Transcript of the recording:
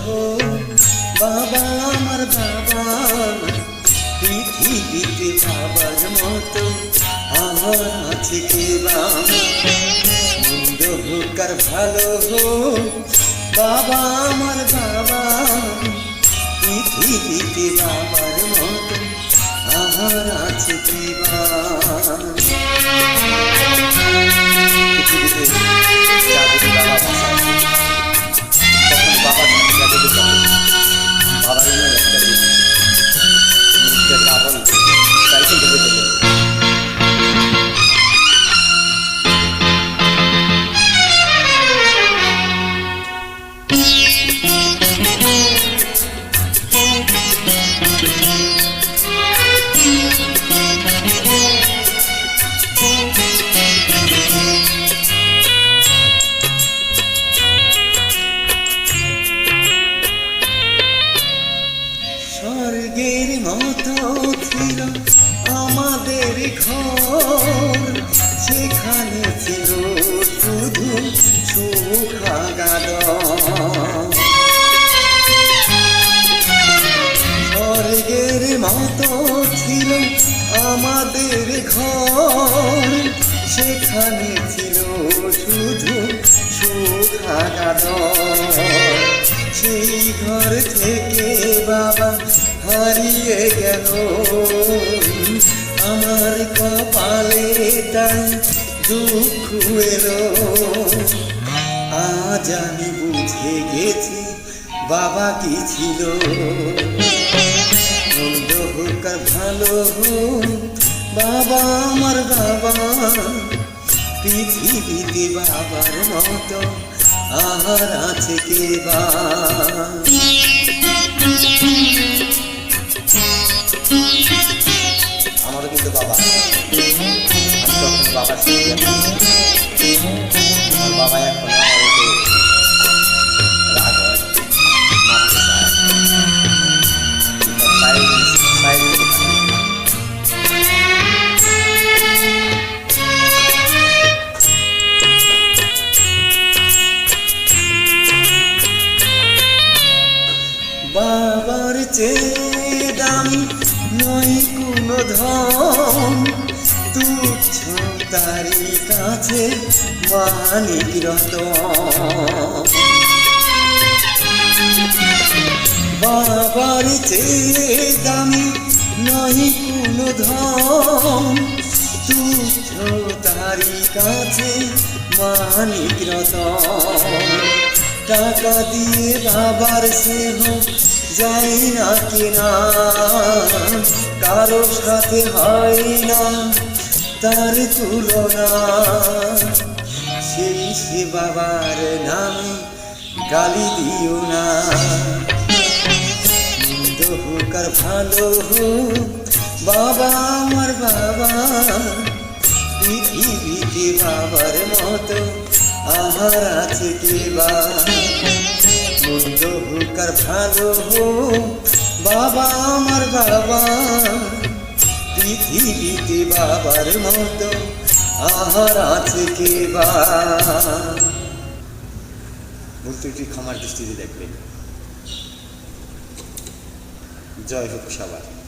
ভালো বাবা আমার বাবা পৃথিবীতে বাবার মতো আমার আছে কে মন্দ হোক আর ভালো হোক, বাবা আমার বাবা পৃথিবীতে বাবার মতো আমার আছে কে স্বর্গের মতো ছিল আমাদের ঘর। সেখানে ছিল শুধু সুখাগাদ স্বর্গের মতো ছিল আমাদের ঘর। সেখানে ছিল শুধু সুখাগাদ হারিয়ে গেল। আমার কপালে তাই দুঃখ এলো। আজ আমি বুঝে গেছি বাবা কি ছিল। মন্দ হোক আর ভালো বাবা আমার বাবা। পৃথিবীতে বাবার মতো আর আছে কে বা? বাবা। তখন বাবার সঙ্গে বাবা এখন বাবার চেয়ে দামি নয় ধন তুচ্ছ তারি কাছে মানিক রতন। বাবার চেয়ে দামি নয় কোনো ধন তুচ্ছ তারি কাছে মানিক রতন। টাকা দিয়ে বাবার স্নেহ যায় না কেনা কারও সাথে হয় না, তার তুলনা। সেই সে বাবার নামে গালি দিও না। মন্দ হোক আর ভালো হোক, বাবা আমার বাবা, পৃথিবীতে বাবার মতো আমার আছে কে বা? মন্দ হোক আর ভালো বাবা আমার বাবা। পৃথিবীতে বাবার মতো আহার আছে কে বা? ভুল ত্রুটি ক্ষমার দৃষ্টিতে দেখবেন। জয় হোক সবার।